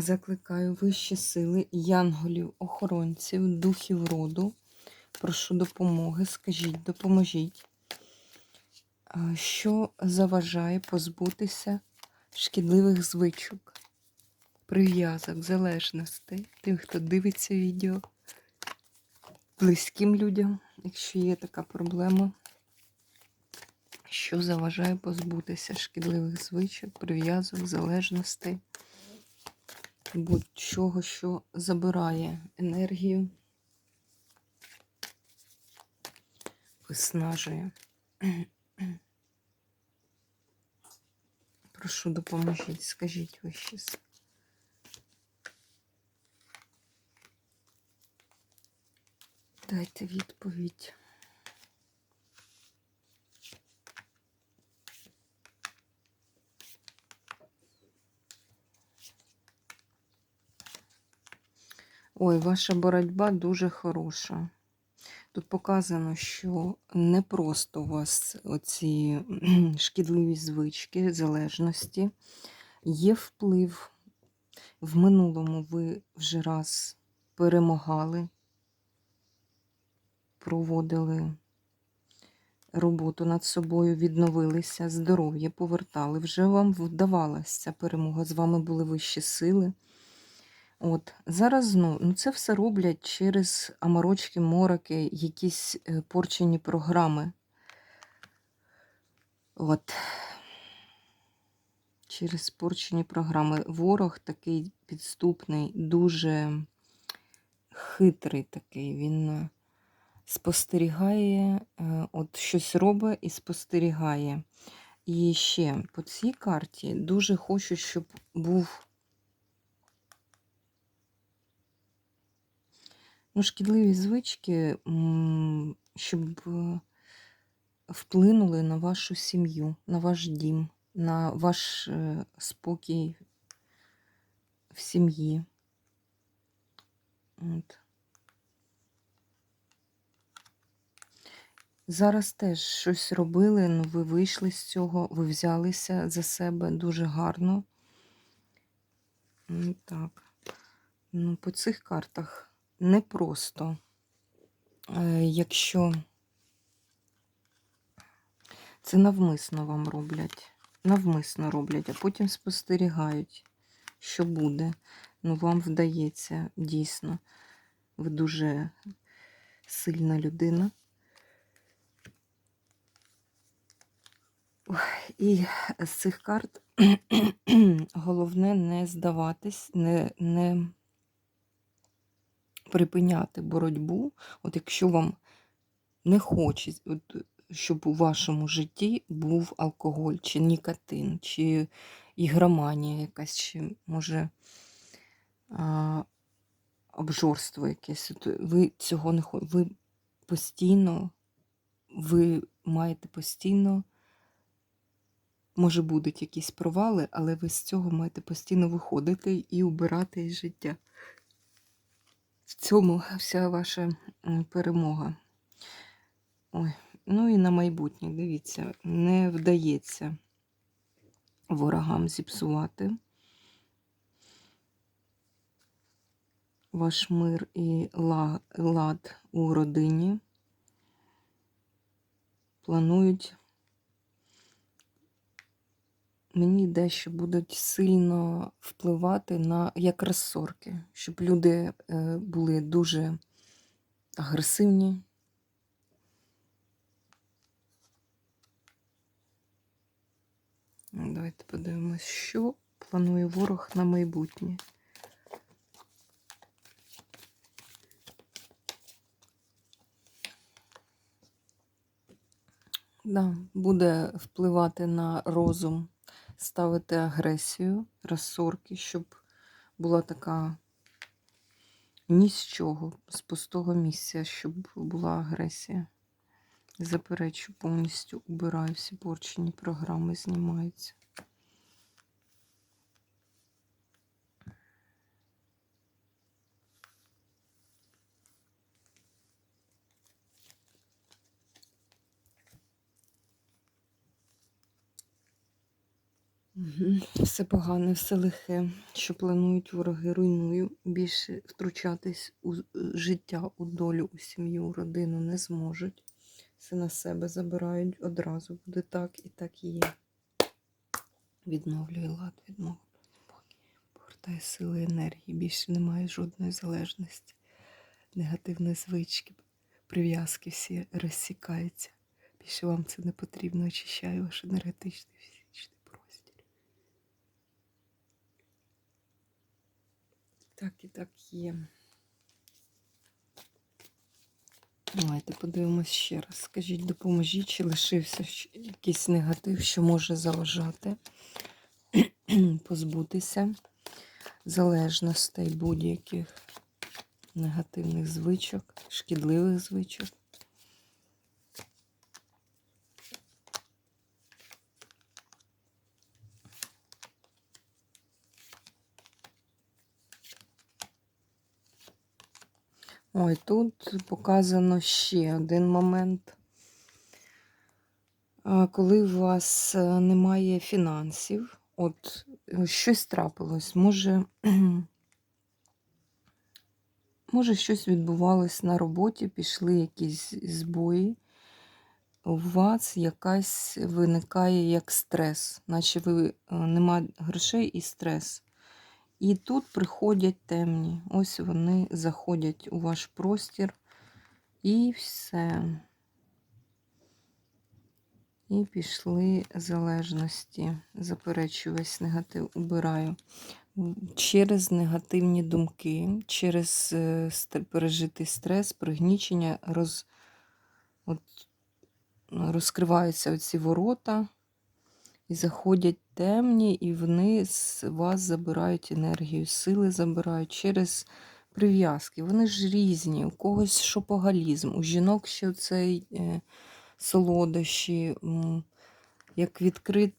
Закликаю вищі сили, янголів, охоронців, духів роду. Прошу допомоги, скажіть, допоможіть, що заважає позбутися шкідливих звичок, прив'язок, залежностей тим, хто дивиться відео, близьким людям, якщо є така проблема, що заважає позбутися шкідливих звичок, прив'язок, залежностей будь-чого, що забирає енергію, виснажує. Прошу допоможіть, скажіть ви щось. Дайте відповідь. Ой, ваша боротьба дуже хороша. Тут показано, що не просто у вас оці шкідливі звички, залежності. Є вплив. В минулому ви вже раз перемагали, проводили роботу над собою, відновилися, здоров'я повертали. Вже вам вдавалася перемога. З вами були вищі сили. От, Зараз ну, ну це все роблять через аморочки, мороки, якісь е, порчені програми. От. Через порчені програми. Ворог такий підступний, дуже хитрий такий. Він е, спостерігає, е, от щось робить і спостерігає. І ще по цій карті дуже хочу, щоб був. Ну, шкідливі звички, щоб е, вплинули на вашу сім'ю, на ваш дім, на ваш е, спокій в сім'ї. От. Зараз теж щось робили, ну ви вийшли з цього, ви взялися за себе дуже гарно. Так. Ну, По цих картах непросто, е, якщо це навмисно вам роблять, навмисно роблять, а потім спостерігають, що буде. Ну, вам вдається дійсно. Ви дуже сильна людина. І з цих карт головне не здаватись, не, не припиняти боротьбу, от якщо вам не хочеться, щоб у вашому житті був алкоголь, чи нікотин, чи ігроманія якась, чи може а, обжорство якесь. От ви цього не хочете. Ви постійно, ви маєте постійно. Може, будуть якісь провали, але ви з цього маєте постійно виходити і убирати із життя. В цьому вся ваша перемога. Ой, Ну і на майбутнє, дивіться, не вдається ворогам зіпсувати ваш мир і лад у родині. Планують мені йде, що будуть сильно впливати на як розсорки, щоб люди е, були дуже агресивні. Давайте подивимось, що планує ворог на майбутнє. Да, буде впливати на розум ставити агресію, розсорки, щоб була така ні з чого, з пустого місця, щоб була агресія. Заперечу, повністю убираю всі порчені програми, знімаються. Все погане, все лихе, що планують вороги, руйную. Більше втручатись у життя, у долю, у сім'ю, у родину не зможуть. Все на себе забирають одразу. Буде так і так і є. Відновлює лад, відновлює спокій, повертає сили енергії. Більше немає жодної залежності, негативної звички, прив'язки всі розсікаються. Більше вам це не потрібно, очищаю ваш енергетичний фізичний простір. Так і так є. Давайте подивимось ще раз. Скажіть, допоможіть, чи лишився якийсь негатив, що може заважати, позбутися залежностей будь-яких негативних звичок, шкідливих звичок. Ой, тут показано ще один момент. Коли у вас е, немає фінансів, от е, щось трапилось, може, може щось відбувалось на роботі, пішли якісь збої, у вас якась виникає як стрес, наче ви е, нема грошей і стрес. І тут приходять темні. Ось вони заходять у ваш простір і все. І пішли залежності. Заперечую весь негатив, убираю. Через негативні думки, через е, пережитий стрес, пригнічення, роз, от, розкриваються оці ворота, і заходять темні, і вони з вас забирають енергію, сили забирають через прив'язки. Вони ж різні, у когось шопогалізм, у жінок ще цей е, солодощі, як відкрит.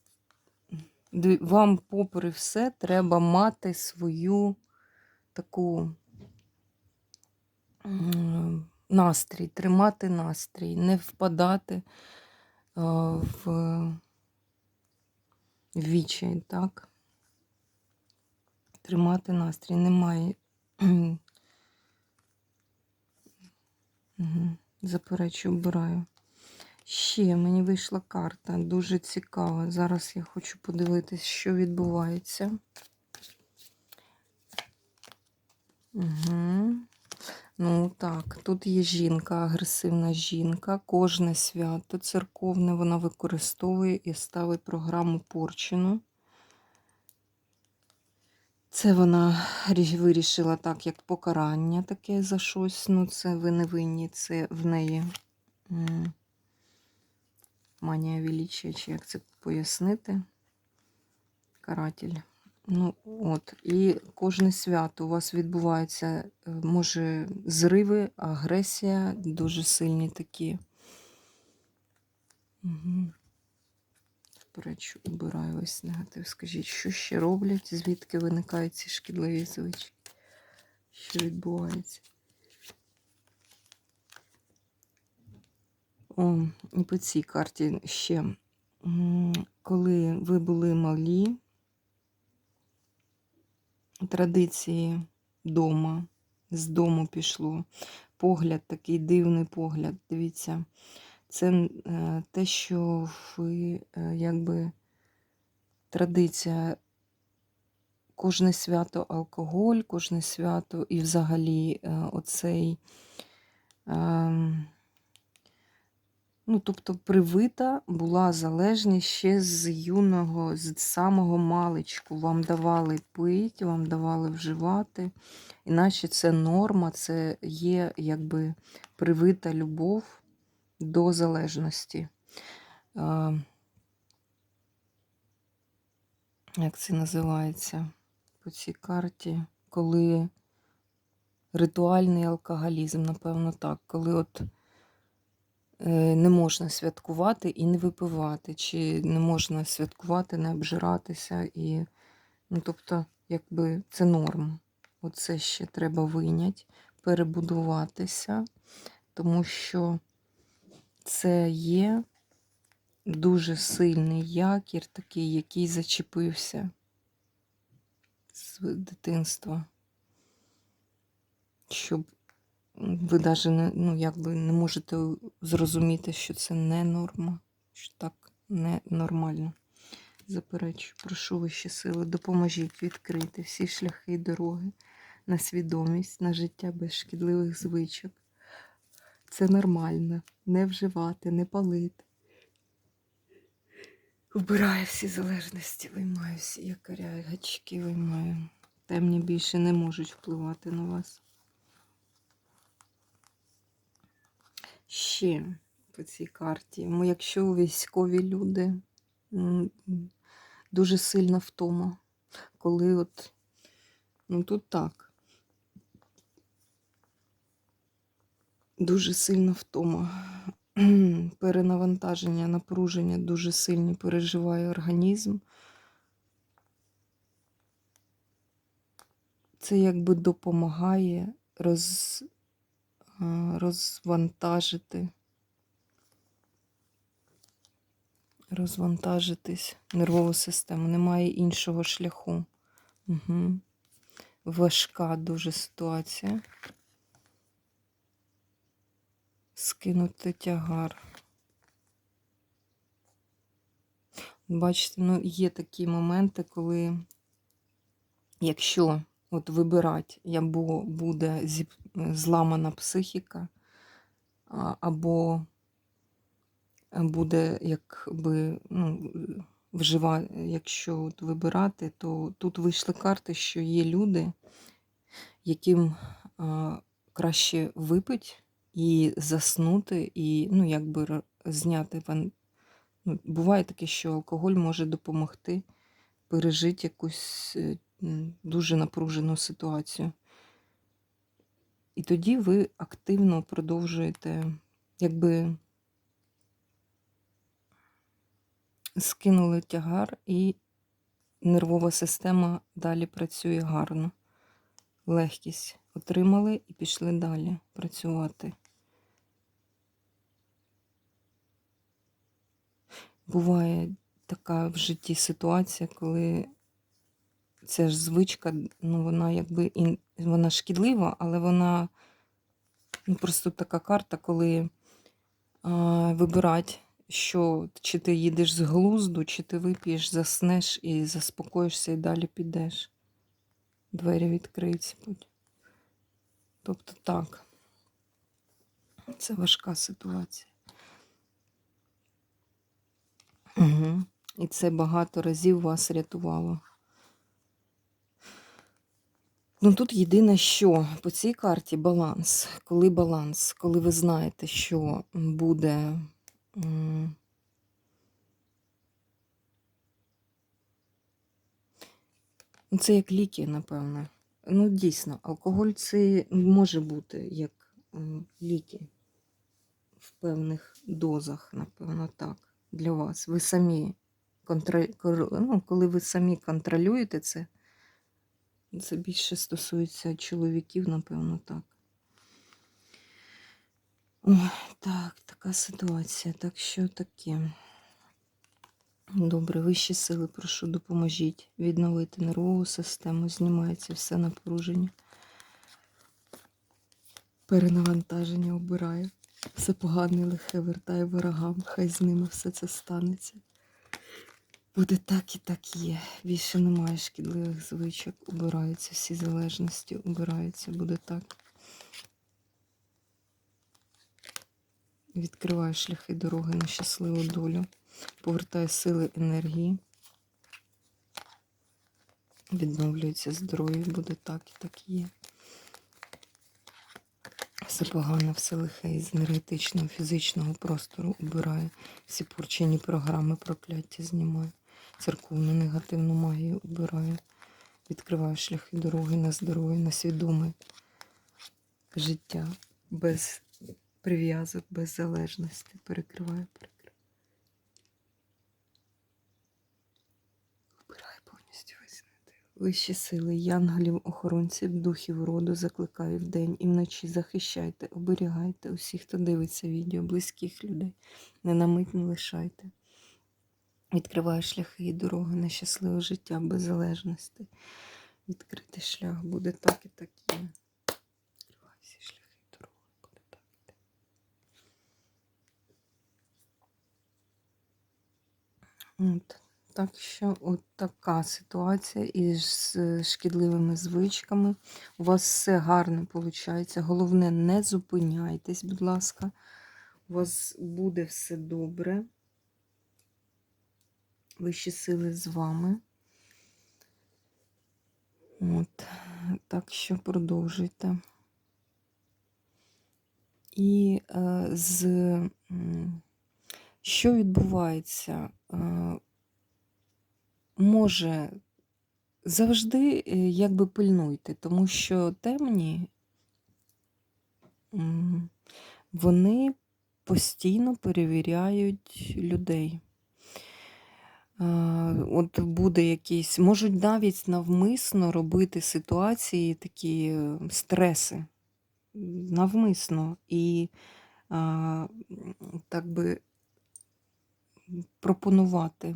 Вам, попри все, треба мати свою таку настрій, тримати настрій, не впадати е, в відчай, так? Тримати настрій немає. Угу. Заперечую, обираю. Ще мені вийшла карта, дуже цікава. Зараз я хочу подивитись, що відбувається. Угу. Ну так, тут є жінка, агресивна жінка. Кожне свято церковне вона використовує і ставить програму порчену. Це вона вирішила так, як покарання таке за щось. Ну, це ви не винні, це в неї манія величия, чи як це пояснити. Каратель. Ну, от, і кожне свято у вас відбувається, е, може, зриви, агресія, дуже сильні такі. Угу. Речі, убираю ось негатив. Скажіть, що ще роблять, звідки виникають ці шкідливі звички? Що відбувається? О, і по цій карті ще. Коли ви були малі, традиції дома, з дому пішло. Погляд, такий дивний погляд. Дивіться, це е, те, що ви е, якби традиція. Кожне свято алкоголь, кожне свято і взагалі е, оцей. Ну, тобто привита була залежність ще з юного, з самого маличку. Вам давали пить, вам давали вживати. Іначе це норма, це є якби привита любов до залежності. Як це називається по цій карті? Коли ритуальний алкоголізм, напевно, так, коли от не можна святкувати і не випивати, чи не можна святкувати, не обжиратися. І, ну, тобто, якби це норм. Оце ще треба виняти, перебудуватися, тому що це є дуже сильний якір, такий, який зачепився з дитинства. Щоб ви навіть ну, якби не можете зрозуміти, що це не норма, що так не нормально. Заперечую, прошу вищі сили, допоможіть відкрити всі шляхи і дороги на свідомість, на життя без шкідливих звичок. Це нормально. Не вживати, не палити. Вбираю всі залежності, виймаю всі якоря, гачки виймаю. Темні більше не можуть впливати на вас. Ще по цій карті. Якщо військові люди дуже сильна втома, коли от, ну тут так. Дуже сильна втома. Перенавантаження, напруження дуже сильні переживає організм. Це якби допомагає роз, розвантажити, розвантажитись нервову систему. Немає іншого шляху. Угу. Важка дуже ситуація. Скинути тягар. Бачите, ну є такі моменти, коли, якщо от вибирати, або буде зіп- зламана психіка, або буде якби ну, вжива, якщо от вибирати, то тут вийшли карти, що є люди, яким а, краще випить і заснути, і ну, якби зняти ван... ну, Буває таке, що алкоголь може допомогти пережити якусь е, дуже напружену ситуацію. І тоді ви активно продовжуєте, якби скинули тягар, і нервова система далі працює гарно. Легкість отримали і пішли далі працювати. Буває така в житті ситуація, коли ця ж звичка, ну вона якби і вона шкідлива, але вона ну, просто така карта, коли а, вибирать, що чи ти їдеш з глузду, чи ти вип'єш, заснеш і заспокоїшся, і далі підеш. Двері відкриються. Тобто так. Це важка ситуація. Угу. І це багато разів вас рятувало. Ну тут єдине, що по цій карті баланс. Коли баланс, коли ви знаєте, що буде. Це як ліки, напевно. Ну, дійсно, алкоголь це може бути як ліки в певних дозах, напевно, так, для вас. Ви самі контр... ну, коли ви самі контролюєте це, це більше стосується чоловіків, напевно, так. Ой, так, така ситуація. Так що таке. Добре, вищі сили, прошу, допоможіть відновити нервову систему, знімається все напруження. Перенавантаження обирає. Все погане, лихе вертає ворогам, хай з ними все це станеться. Буде так і так є. Більше немає шкідливих звичок. Убираються всі залежності, убираються, буде так. Відкриваю шляхи дороги на щасливу долю. Повертаю сили енергії. Відновлюється здоров'я, буде так і так є. Все погано, все лихе із енергетичного, фізичного простору убираю. Всі порчені програми, прокляття знімаю. Церковну негативну магію убираю. Відкриваю шляхи дороги на здоров'я, на свідоме життя без прив'язок, без залежності. Перекриваю, перекриваю. Вибираю повністю весь. Вищі сили, янголів, охоронців, духів роду закликаю вдень і вночі. Захищайте, оберігайте усіх, хто дивиться відео, близьких людей. Не на мить не лишайте. Відкриваю шляхи і дороги на щасливе життя без залежності. Відкритий шлях буде так і так є. Шляхи і дороги, буде так і так. От. Так що от така ситуація із шкідливими звичками. У вас все гарно виходить. Головне, не зупиняйтесь, будь ласка. У вас буде все добре. Вищі сили з вами. От. Так що продовжуйте. І е, з що відбувається? Е, може, завжди е, якби пильнуйте, тому що темні вони постійно перевіряють людей. От буде якісь, можуть навіть навмисно робити ситуації, такі стреси. Навмисно. І а, так би пропонувати.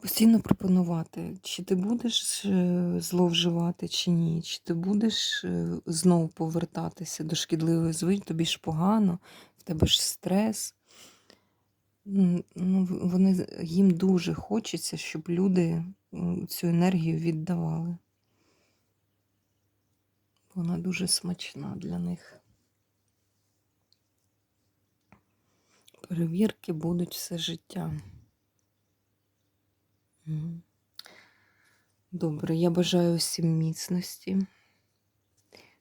Постійно пропонувати, чи ти будеш е, зловживати, чи ні, чи ти будеш е, знову повертатися до шкідливої звички, тобі ж погано, в тебе ж стрес. Ну, вони, їм дуже хочеться, щоб люди цю енергію віддавали. Вона дуже смачна для них. Перевірки будуть все життя. Добре, я бажаю всім міцності.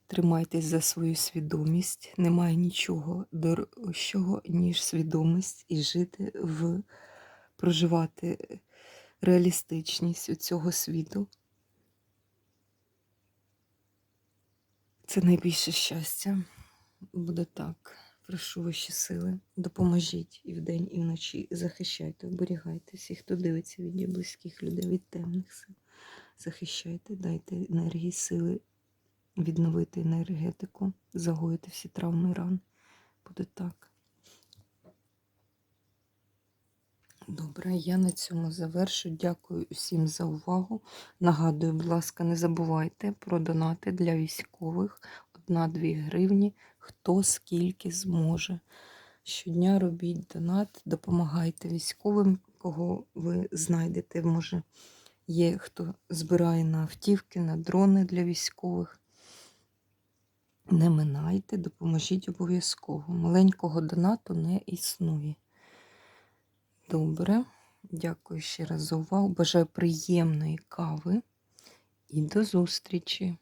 Тримайтесь за свою свідомість. Немає нічого дорожчого, ніж свідомість, і жити в проживати реалістичність у цього світу. Це найбільше щастя. Буде так. Прошу ваші сили. Допоможіть і вдень, і вночі. Захищайте, оберігайте всіх, хто дивиться відео близьких людей від темних сил. Захищайте, дайте енергії, сили відновити енергетику, загоїти всі травми ран. Буде так. Добре, я на цьому завершу. Дякую всім за увагу. Нагадую, будь ласка, не забувайте про донати для військових 1-2 гривні, хто скільки зможе. Щодня робіть донат, допомагайте військовим, кого ви знайдете. Може, є хто збирає на автівки, на дрони для військових. Не минайте, допоможіть обов'язково. Маленького донату не існує. Добре. Дякую ще раз за увагу. Бажаю приємної кави і до зустрічі!